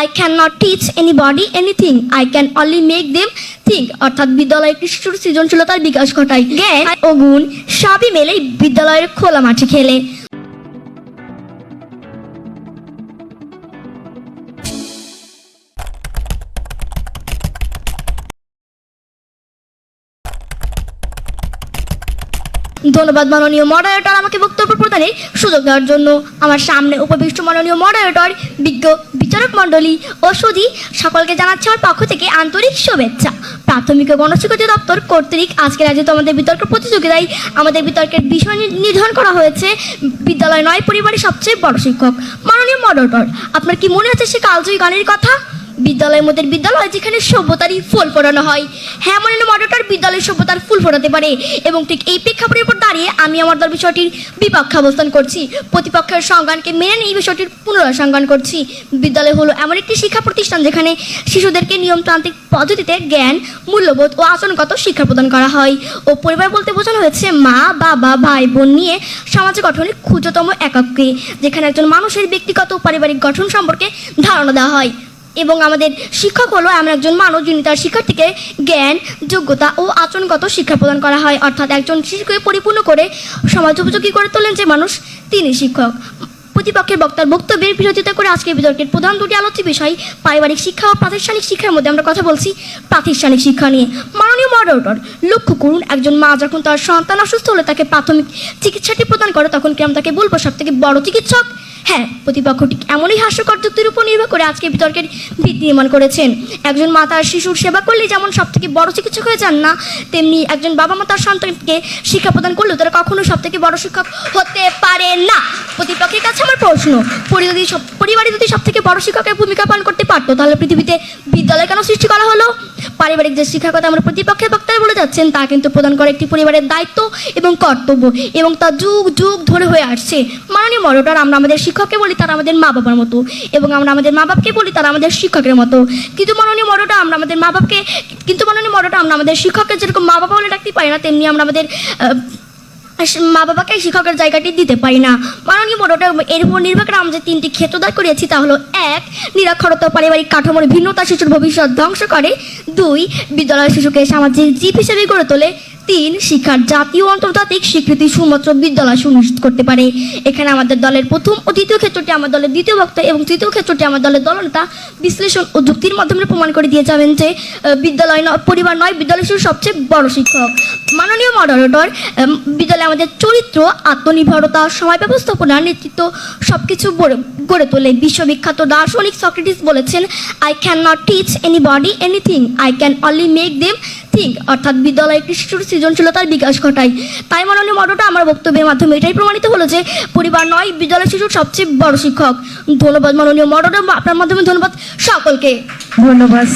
I cannot teach anybody anything I can only make them think অর্থাৎ বিদ্যালয় একটি শিশুর সৃজনশীলতার বিকাশ ঘটায়। জ্ঞান ও গুণ সবই মেলে বিদ্যালয়ের খোলা মাঠে খেলে। ধন্যবাদ মাননীয় মডারেটর আমাকে বক্তব্য প্রদানের সুযোগ দেওয়ার জন্য। আমার সামনে উপবিষ্ট মাননীয় মডারেটর বিজ্ঞ বিচারক মণ্ডলী ও সুজি সকলকে জানাচ্ছে আমার পক্ষ থেকে আন্তরিক শুভেচ্ছা। প্রাথমিক ও গণশিক্ষা দপ্তর কর্তৃক আজকের আয়োজিত আমাদের বিতর্ক প্রতিযোগিতায় আমাদের বিতর্কের বিষয় নির্ধারণ করা হয়েছে। বিদ্যালয় নয় পরিবারের সবচেয়ে বড় শিক্ষক। মাননীয় মডটর আপনার কি মনে আছে সে কালজয়ী গানের কথা? বিদ্যালয়ের মধ্যে বিদ্যালয় যেখানে সভ্যতারই ফুল ফোটানো হয়। হ্যাঁ মনে মডারেটর বিদ্যালয়ের সভ্যতার ফুল ফোটাতে পারে এবং ঠিক এই প্রেক্ষাপটের উপর দাঁড়িয়ে আমি আমার দল বিষয়টির বিপক্ষে অবস্থান করছি। প্রতিপক্ষের সংজ্ঞানকে মেনে নিয়ে এই বিষয়টির পুনরায় সংজ্ঞান করছি। বিদ্যালয় হলো এমন একটি শিক্ষা প্রতিষ্ঠান যেখানে শিশুদেরকে নিয়মতান্ত্রিক পদ্ধতিতে জ্ঞান, মূল্যবোধ ও আচরণগত শিক্ষা প্রদান করা হয় ও পরিবার বলতে বোঝানো হয়েছে, মা, বাবা ভাই বোন নিয়ে সমাজ গঠনের ক্ষুদ্রতম একককে যেখানে একজন মানুষের ব্যক্তিগত ও পারিবারিক গঠন সম্পর্কে ধারণা দেওয়া হয়। এবং আমাদের শিক্ষক হলো এমন একজন মানুষ যিনি তার শিক্ষার্থীকে জ্ঞান, যোগ্যতা ও আচরণগত শিক্ষা প্রদান করা হয়। অর্থাৎ একজন শিশুকে পরিপূর্ণ করে সমাজ উপযোগী করে তোলেন যে মানুষ তিনি শিক্ষক। প্রতিপক্ষের বক্তার বক্তব্যের বিরোধিতা করে আজকের বিতর্কের প্রধান দুটি আলোচ্য বিষয়, পারিবারিক শিক্ষা ও প্রাতিষ্ঠানিক শিক্ষার মধ্যে আমরা কথা বলছি প্রাতিষ্ঠানিক শিক্ষা নিয়ে। মাননীয় মডারেটর, লক্ষ্য করুন, একজন মা যখন তার সন্তান অসুস্থ হলে তাকে প্রাথমিক চিকিৎসাটি প্রদান করে, তখন কি আমরা তাকে বলব সব থেকে বড় চিকিৎসক? হ্যাঁ প্রতিপক্ষটি এমনই হাস্যকর যুক্তির উপর নির্ভর করে আজকে বিতর্কের ভিত্তি নির্মাণ করেছেন। একজন মা তার শিশুর সেবা করলে যেমন সব থেকে বড় চিকিৎসক হয়ে যান না, তেমনি একজন বাবা মা তার সন্তানকে শিক্ষা প্রদান করলেও তারা কখনো সব থেকে বড় শিক্ষক হতে পারে না। প্রতিপক্ষের কাছে আমার প্রশ্ন, পরিবারে যদি সব থেকে বড় শিক্ষকের ভূমিকা পালন করতে পারতো, তাহলে পৃথিবীতে বিদ্যালয় কেন সৃষ্টি করা হলো? পারিবারিক যে শিক্ষাগত আমরা প্রতিপক্ষের বক্তারা বলে যাচ্ছেন, তা কিন্তু প্রদান করা একটি পরিবারের দায়িত্ব এবং কর্তব্য। এবং তা যুগ যুগ ধরে হয়ে আসছে। মাননীয় মরটার, আমরা আমাদের শিক্ষককে বলি তারা আমাদের মা বাবার মতো। এবং আমরা আমাদের মা বাপকে বলি তারা আমাদের শিক্ষকের মতো। কিন্তু মাননীয় মরটা, আমরা আমাদের মা বাপকে, কিন্তু মাননীয় মরটা, আমরা আমাদের শিক্ষককে যেরকম মা বাবা বলে ডাকতে পারি না, তেমনি আমরা আমাদের মা বাবাকে শিক্ষকের জায়গাটি দিতে পারি না। মাননীয় বড়টা এর উপর নির্ভর করে আমরা যে তিনটি ক্ষেত্র দায় করিয়েছি তা হলো এক, নিরক্ষরতা পারিবারিক কাঠামোর ভিন্নতা শিশুর ভবিষ্যৎ ধ্বংস করে। দুই বিদ্যালয় শিশুকে সামাজিক জীব হিসেবে গড়ে তোলে। তিন শিক্ষার জাতীয় আন্তর্জাতিক স্বীকৃতি শুধুমাত্র বিদ্যালয় সুনিশ্চিত করতে পারে। এখানে আমাদের দলের প্রথম ও দ্বিতীয় ক্ষেত্রটি আমার দলের দ্বিতীয় বক্তা এবং তৃতীয় ক্ষেত্রটি আমার দলের দলনেতা বিশ্লেষণ ও যুক্তির মাধ্যমে প্রমাণ করে দিয়ে যাবেন যে বিদ্যালয় নয়, পরিবার নয়, বিদ্যালয় শিশু সবচেয়ে বড় শিক্ষক। মাননীয় মডারেটর বিদ্যালয়ে আমাদের চরিত্র, আত্মনির্ভরতা সময় ব্যবস্থাপনা নেতৃত্ব সব কিছু গড়ে তোলে বিশ্ববিখ্যাত দার্শনিক সক্রেটিস বলেছেন I cannot teach anybody anything I can only make them think অর্থাৎ বিদ্যালয়ে একটি শিশুর সৃজনশীলতার বিকাশ ঘটায়। তাই মাননীয় মডটা আমার বক্তব্যের মাধ্যমে এটাই প্রমাণিত হলো যে, পরিবার নয় বিদ্যালয় শিশুর সবচেয়ে বড় শিক্ষক। ধন্যবাদ মাননীয় মডটা, আপনার মাধ্যমে ধন্যবাদ সকলকে। ধন্যবাদ